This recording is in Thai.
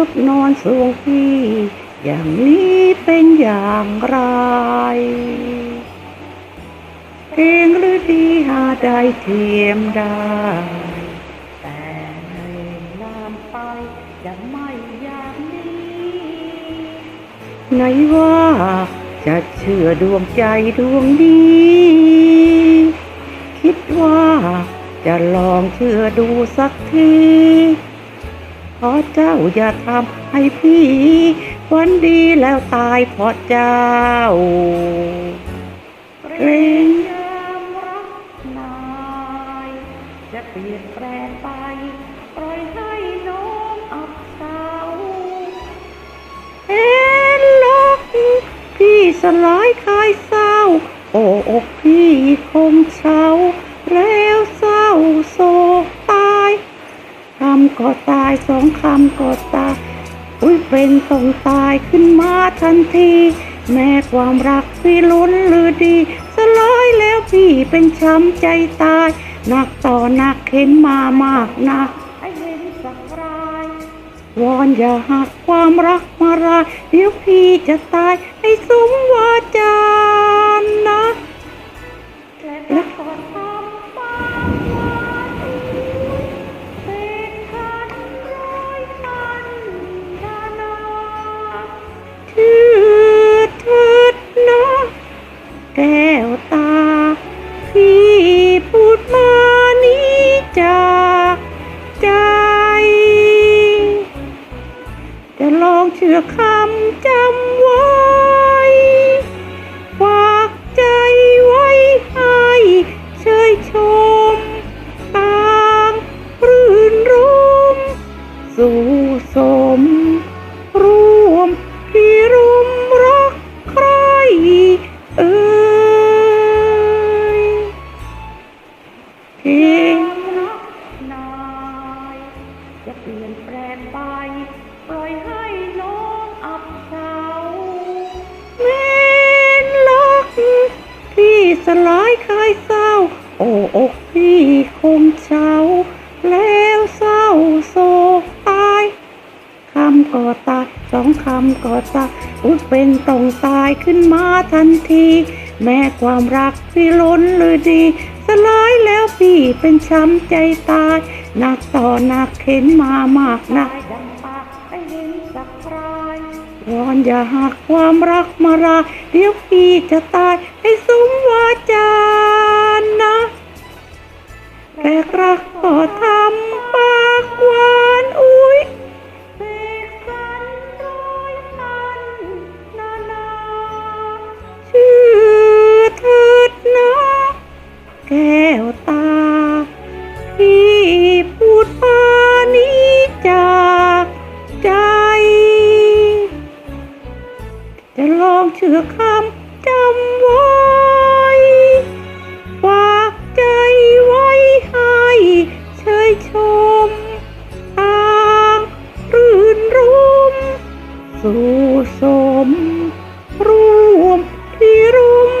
ซุบนอนสูงพี่ อย่างนี้เป็นอย่างไรเพลงหรือดีหาได้เทียมได้ แต่ในลามไปจะไม่อย่างนี้ไหนว่าจะเชื่อดวงใจดวงนี้ คิดว่าจะลองเชื่อดูสักที เพราะเจ้าอย่าทำให้พี่วันดีแล้วตายเพราะเจ้าเกรงยามรักนาย จะเปลี่ยนแปลงไปปล่อยให้น้องอับเศร้าเอ็นลักพี่สลายคายเศร้า โอ้อกพี่คงเศร้าแล้ว คำก็ตายสองคำก็ตายอุ้ยเป็นต้องตายขึ้นมาทันที แม้ความรักพี่ล้นหรือดี สลายแล้วพี่เป็นช้ำใจตายหนักต่อหนักเข็นมามากนักไอเห็นสักราย วอนอย่าหักความรักมาราเดี๋ยวพี่จะตายให้สมวาจา เชื่อคำจำไว้ฝากใจไว้ให้เชยชม ต่างรื่นรม สู่สม ร่วมที่รุมรักใครเอ่ย สลายคลายเศร้า โอ้อกพี่คงเฉาแล้วเศร้าโศกตายคำก็ตายสองคำก็ตายอุดเป็นต้องตายขึ้นมาทันที แม้ความรักพี่ล้นหรือดีสลายแล้วพี่เป็นช้ำใจตายหนักต่อหนักเข็นมามากนักดังปากไอเห็นสกายวอนอย่าหักความรักมาราเดี๋ยวพี่จะตาย ชื่อคำจำไว้ ฝากใจไว้ให้เชยชมทางรื่นรุม สู่สมร่วมที่รุม